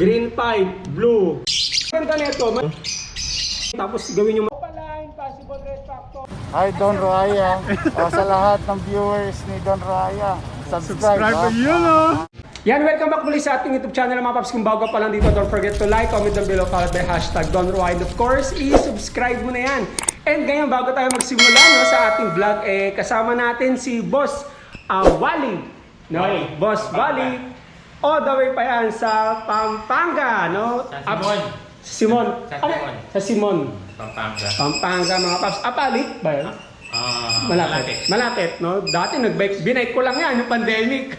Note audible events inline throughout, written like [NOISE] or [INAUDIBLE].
green pipe, blue. Ganda nito. Tapos gawin yung pala impossible red factor. Hi Don Raya. o, sa lahat ng viewers ni Don Raya, subscribe. Subscribe to yun, oh. Yan, welcome back muli sa ating YouTube channel mga paps. Kung bago pa lang dito, don't forget to like, comment down below, followed by hashtag Don Roy. And of course, i-subscribe mo na yan. And ngayon, bago tayo magsimula no, sa ating vlog, eh, kasama natin si Boss uh, Wally. No, Boss Wally. All the way pa yan sa Pampanga, no? Sa Simon. Up- Simon. Sa? Simon. Sa Simon. Pampanga. Pampanga mga paps. Apalit ba yun? Ah, Malapit. Malapit, no? Dati nag-bike, binike ko lang yan, yung pandemic.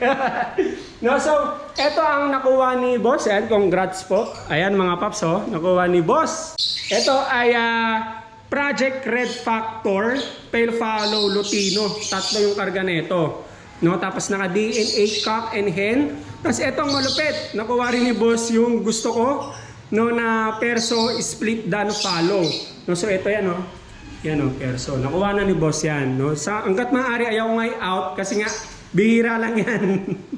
[LAUGHS] no, so, eto ang nakuha ni Boss. Ayan, congrats po. Ayan mga paps, oh. Nakuha ni Boss. Ito ay ah, Project Red Factor Pale Follow Lutino. Tatlo yung karga nito. No, tapos naka DNA cock and hen. Tapos etong malupit, nakuha rin ni Boss yung gusto ko no na perso split dan follow. No, so ito yan, oh. Yan o, perso. Nakuha na ni boss yan. No? Sa, hanggat maaari, ayaw nga i-out kasi nga, bihira lang yan.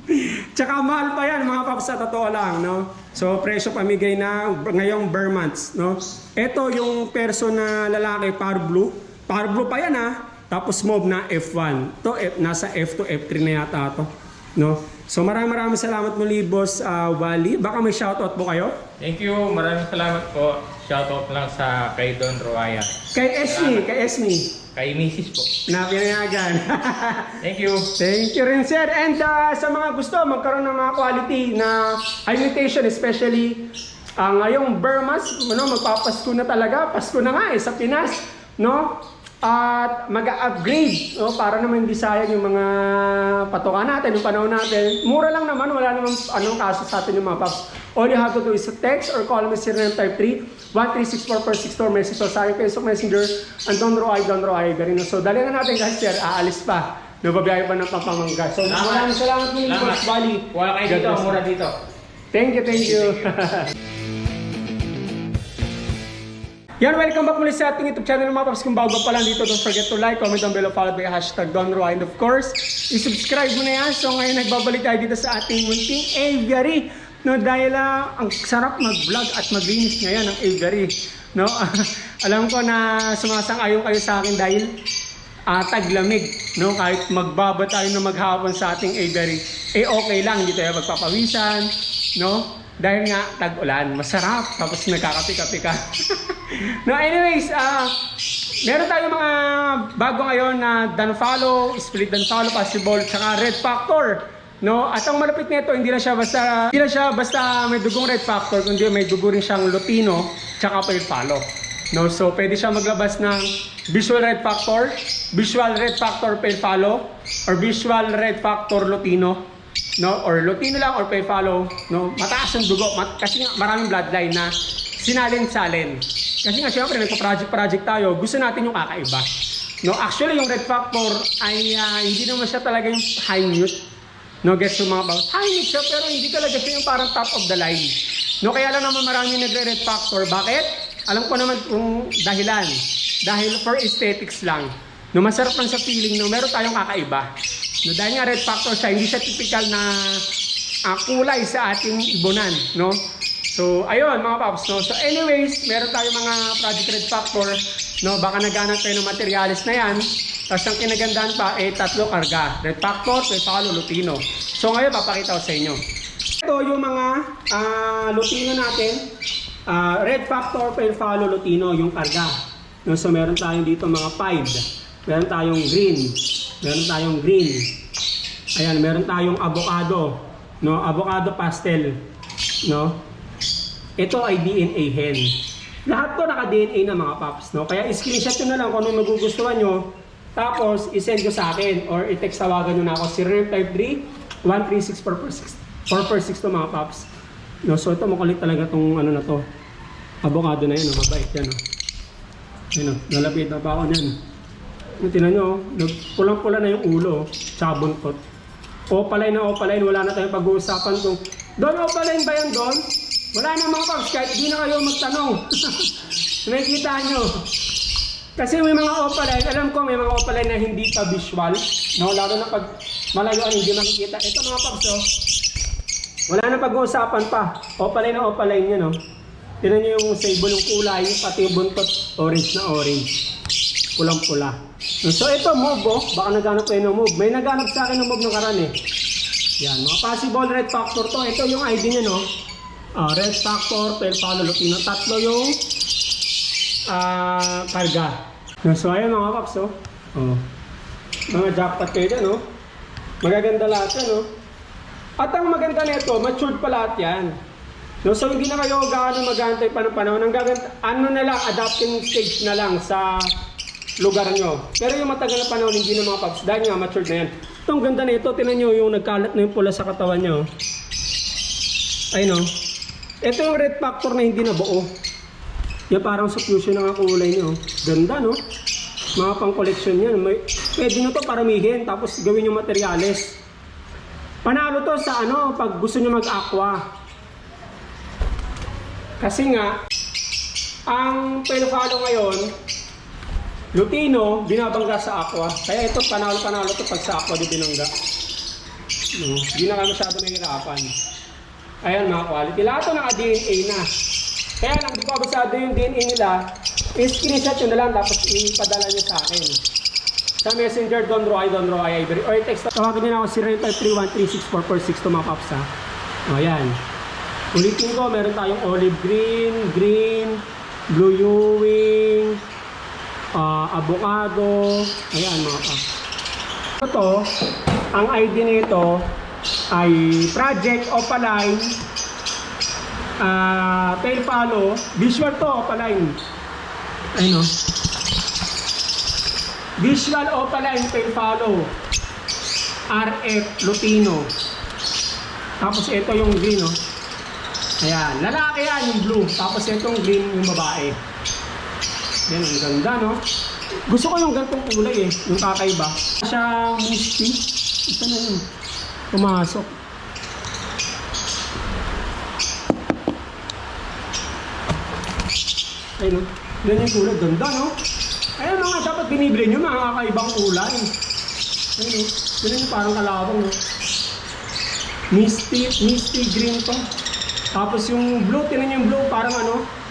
[LAUGHS] Tsaka mahal pa yan, mga paps, sa totoo lang. No? So, presyo pamigay na ngayong bare months. No? Ito yung perso na lalaki, par blue. Par blue pa yan ha. Tapos mauve na F1. To F, nasa F2, F3 na yata to. No? So maraming maraming salamat muli, boss ah, Wally. Baka may shoutout po kayo? Thank you. Maraming salamat po. Shoutout lang sa kay Don Roaya. Kay Esme, kay Esme. Kay Mrs. po. Napinayagan. [LAUGHS] Thank you. Thank you rin sir. And uh, sa mga gusto magkaroon ng mga quality na imitation especially ang ngayong Burmas, ano, magpapasko na talaga. Pasko na nga eh sa Pinas, no? At mag-upgrade, no? Para naman hindi sayang yung mga patoka natin, yung panahon natin. Mura lang naman, wala namang anong kaso sa atin yung mga paps. All you have to do is text or call me 0953 1364462 message or sa aking Facebook Messenger and Don Roy, Don Roy, ganun. So, dali na natin guys, sir, aalis pa. Nababiyahe pa ng Pampamanga. So, maraming salamat Salamat. Boss Bali. Wala kayo dito. Mura dito. Thank you, thank you. [LAUGHS] Yan, welcome back muli sa ating YouTube channel mga paps. Kung bago pa lang dito, don't forget to like, comment down below, followed by hashtag Don Roy. And of course, i-subscribe mo na yan. So ngayon, nagbabalik tayo dito sa ating munting aviary. No, dahil ah, ang sarap mag-vlog at maglinis ngayon ng aviary. No, [LAUGHS] alam ko na sumasang-ayon kayo sa akin dahil ah, taglamig. No, kahit magbaba tayo na maghapon sa ating aviary, eh okay lang, hindi tayo magpapawisan. No, dahil nga tag-ulan, masarap, tapos nagkakapi-kapi ka. [LAUGHS] no, anyways, ah, meron tayong mga bago ngayon na dan follow, split dan follow possible, tsaka red factor. No, at ang malapit nito, hindi na siya basta hindi na siya basta may dugong red factor, kundi may dugo rin siyang lutino, tsaka pale follow. No, so pwede siya maglabas ng visual red factor, visual red factor pale follow, or visual red factor lutino no or Lutino lang or pay follow no? Mataas ang dugo mat- kasi nga maraming bloodline na sinalin-salin kasi nga syempre nagpa-project project tayo gusto natin yung kakaiba. No actually yung red factor ay ah, hindi naman siya talaga yung high mute. No gets yung mga about high mute siya pero hindi talaga siya yung parang top of the line. No kaya lang naman maraming nagre-red factor. Bakit? Alam ko naman kung dahilan. Dahil for aesthetics lang. No masarap lang sa feeling no meron tayong kakaiba No, dahil nga red factor siya, hindi siya typical na ah, kulay sa ating ibonan, no? So, ayun mga paps, no? So, anyways, meron tayo mga project red factor, no? Baka naghanap tayo ng materialis na yan. Tapos ang kinagandahan pa, eh, tatlo karga. Red factor, red follow, lutino. So, ngayon, papakita ko sa inyo. Ito yung mga ah, lutino natin. Ah, red factor, red follow, lutino, yung karga. No, so, meron tayong dito mga 5. Meron tayong green. Meron tayong green. Ayan, meron tayong avocado. No, avocado pastel. No? Ito ay DNA hen. Lahat to naka-DNA na mga paps, no? Kaya screenshot nyo na lang kung ano magugustuhan nyo. Tapos, isend ko sa akin or i-text tawagan nyo na ako 0953 136 446 to mga paps. No, so ito makulit talaga tong ano na to. Avocado na yan, oh, mabait yan. Oh. Ayun, oh, nalapit na pa ako niyan. Yung Tinan nyo, oh, pulang-pula na yung ulo, oh, tsaka buntot. Opaline na opaline, wala na tayong pag-uusapan kung, Don, opaline ba yan, Don? Wala na mga paps, kahit di na kayo magtanong. [LAUGHS] Nakikita nyo. Kasi may mga opaline, alam ko may mga opaline na hindi pa visual, no? lalo na pag malayuan hindi makikita. Ito mga paps, oh. Wala na pag-uusapan pa. Opaline na opaline yun, no? Tinan nyo yung sable yung kulay, pati yung buntot, orange na orange. Pulang-pula. So ito, move, oh. Baka naghanap kayo ng move. May naghanap sa akin ng move ng karan, eh. Yan, mga possible red factor to. Ito yung ID niya, no? Ah, red factor, pel palo, lupino. Tatlo yung ah karga. So, ayan mga paps, oh. oh. Mga jackpot kayo dyan, oh. Magaganda lahat yan, oh. At ang maganda nito, matured pa lahat yan. No, so hindi na kayo gaano magantay pa ng panahon. Ang gaganda, ano na lang, adapting stage na lang sa lugar nyo. Pero yung matagal na panahon, hindi na mga paps. Dahil nga, matured na yan. Ito, ang ganda nito. Tinan nyo yung nagkalat na yung pula sa katawan nyo. Ayun o. Ito yung red factor na hindi na buo. Yan parang suffusion ng kulay nyo. Ganda no? Mga pang collection yan. May, pwede nyo to paramihin. Tapos gawin yung materyales. Panalo to sa ano, pag gusto nyo mag-aqua. Kasi nga, ang pelofalo ngayon, Lutino, binabangga sa aqua. Kaya ito, panalo-panalo to pag sa aqua di binangga. No, hindi na kami masyado nahihirapan. Ayan mga quality. Lahat to naka-DNA na. Kaya lang, di ko abasado yung DNA nila, i-screenshot nyo na lang tapos ipadala nyo sa akin. Sa messenger, Don Roy, Don Roy, Ivory. Or text, tawagin nyo na ako 0953136446 to mga paps ha. O yan. Ulitin ko, meron tayong olive green, green, blue Ewing, ah, avocado, ayan mga paps. Ito, ang ID nito ay Project Opaline ah tail follow, visual to Opaline. Ayun o. Visual Opaline tail follow. RF Lutino. Tapos ito yung green o. Ayan, lalaki yan yung blue. Tapos itong green yung babae. Yan, ang ganda no. Gusto ko yung gantong kulay eh, yung kakaiba. Siya misty. Ito na yun. Pumasok. Ayun, no? yan yung kulay. Ganda, no? Ayun no, nga, dapat binibili nyo mga kakaibang kulay. Ayun, no? Yan yung parang kalawang, no? Misty, misty green to. Tapos yung blue, tinan yung blue, parang ano,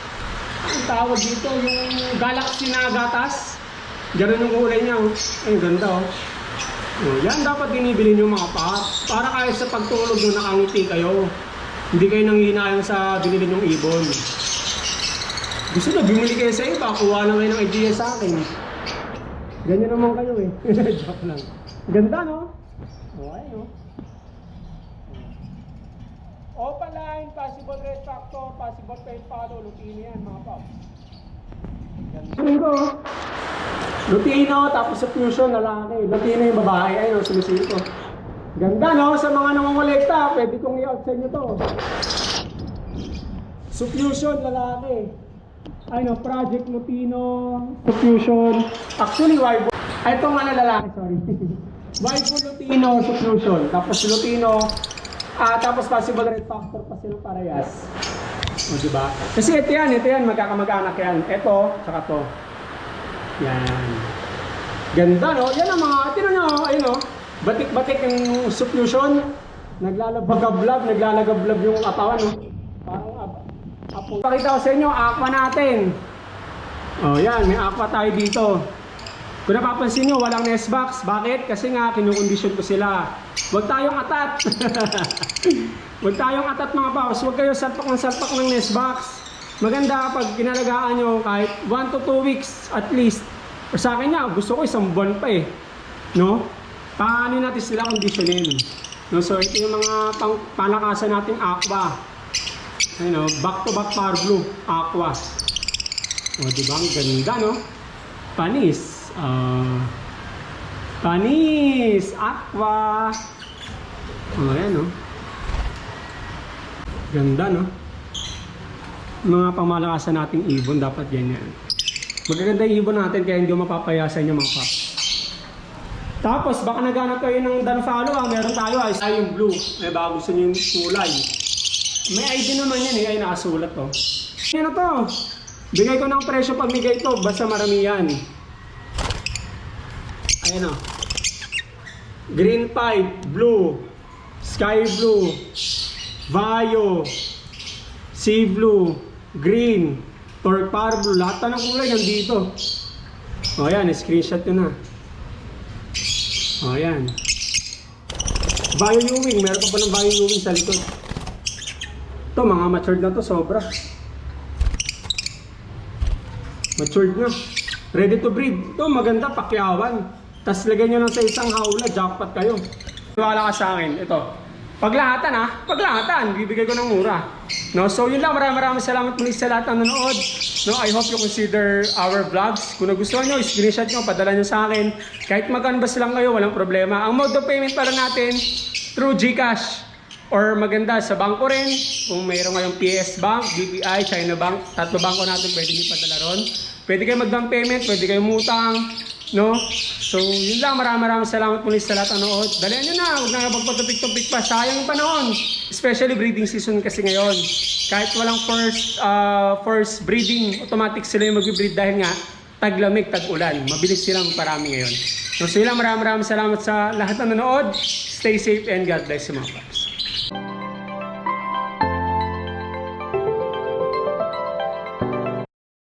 tawag dito, yung galaxy na gatas. Ganun yung kulay niya, oh. Ay, ganda, oh. Oh, yan dapat binibili nyo mga pa. Para kahit sa pagtulog nyo nakangiti kayo. Hindi kayo nanghihinayang sa binili nyong ibon. Gusto na, bumili kayo sa iba. Kuha lang kayo ng idea sa akin. Ganyan naman kayo eh. [LAUGHS] Joke lang. Ganda no? Oh, no? Opaline, possible red factor, possible paint follow, lutino yan mga paps. Ko. Lutino, tapos sa fusion, lalaki. Lutino yung babae, ayun, oh, sumisito. Ganda, no? Sa mga nangongolekta, pwede kong i-out sa inyo to. Suffusion, lalaki. Ayun, oh, Project Lutino, Suffusion. Actually, Weibo. Ay, itong ano lalaki, sorry. [LAUGHS] Weibo Lutino, Suffusion. Tapos Lutino, ah, tapos possible red factor pa silang parehas. O, diba? Kasi ito yan, ito yan, magkakamag-anak yan. Ito, saka to. Yan. Ganda, no? Yan ang mga, tinan nyo, ayun, no? Batik-batik yung suffusion. Naglalabagablab, naglalagablab yung katawan, no? Parang apo. Pakita ko sa inyo, aqua natin. Oh, yan, may aqua tayo dito. Kung napapansin nyo, walang nest box. Bakit? Kasi nga, kinukondisyon ko sila. Huwag tayong atat. [LAUGHS] Huwag tayong atat mga boss. Huwag kayo salpak ng salpak ng nest box. Maganda pag kinalagaan nyo kahit 1 to 2 weeks at least. O sa akin nga, gusto ko isang buwan pa eh. No? Paano natin sila conditionin? No? So ito yung mga pang palakasan nating aqua. Ayun, no? back to back power blue, aqua. O, di ba? Ang ganda, no? Panis. Ah. panis. Aqua. O, ayan, no? Ganda, no? Mga pamalakasan nating ibon, dapat ganyan. Magaganda yung ibon natin, kaya hindi mapapayasan yung mga paps. Tapos, baka naghanap kayo ng Danfalo, ah. meron tayo, ah. Ay, yung blue. May gusto nyo yung kulay. May ID naman yan, eh. Ay, nakasulat, to. Yan na to. Bigay ko ng presyo pag bigay to, basta marami yan. Ayan o. Green pipe, blue, sky blue, Vayo, Sea Blue, Green, Power Blue, lahat ng kulay nandito. O yan, screenshot nyo na. O yan. Vayo Ewing, meron pa pa ng Vayo Ewing sa likod. Ito, mga matured na to, sobra. Matured na. Ready to breed. Ito, maganda, pakyawan. Tapos lagyan nyo lang sa isang hawla, jackpot kayo. Wala ka sa akin, ito. Paglahatan ha, paglahatan, bibigay ko ng mura. No, so yun lang, maraming maraming salamat muli sa lahat ng nanonood. No, I hope you consider our vlogs. Kung nagustuhan nyo, screenshot nyo, padala nyo sa akin. Kahit mag-canvas lang kayo, walang problema. Ang mode of payment para natin, through GCash. Or maganda sa bangko rin, kung mayroon kayong PS Bank, BPI, China Bank, tatlo bangko natin pwede nyo padala ron. Pwede kayo mag-down payment, pwede kayo mutang, no? So, yun lang, maraming maraming salamat muli sa lahat ng nanood. Dalihan nyo na, huwag na magpagtupik-tupik pa, sayang yung panahon. Especially breeding season kasi ngayon. Kahit walang first, uh, first breeding, automatic sila yung mag-breed dahil nga, taglamig, tag-ulan. Mabilis silang parami ngayon. So, sila maraming maraming salamat sa lahat ng nanood. Stay safe and God bless you mga paps.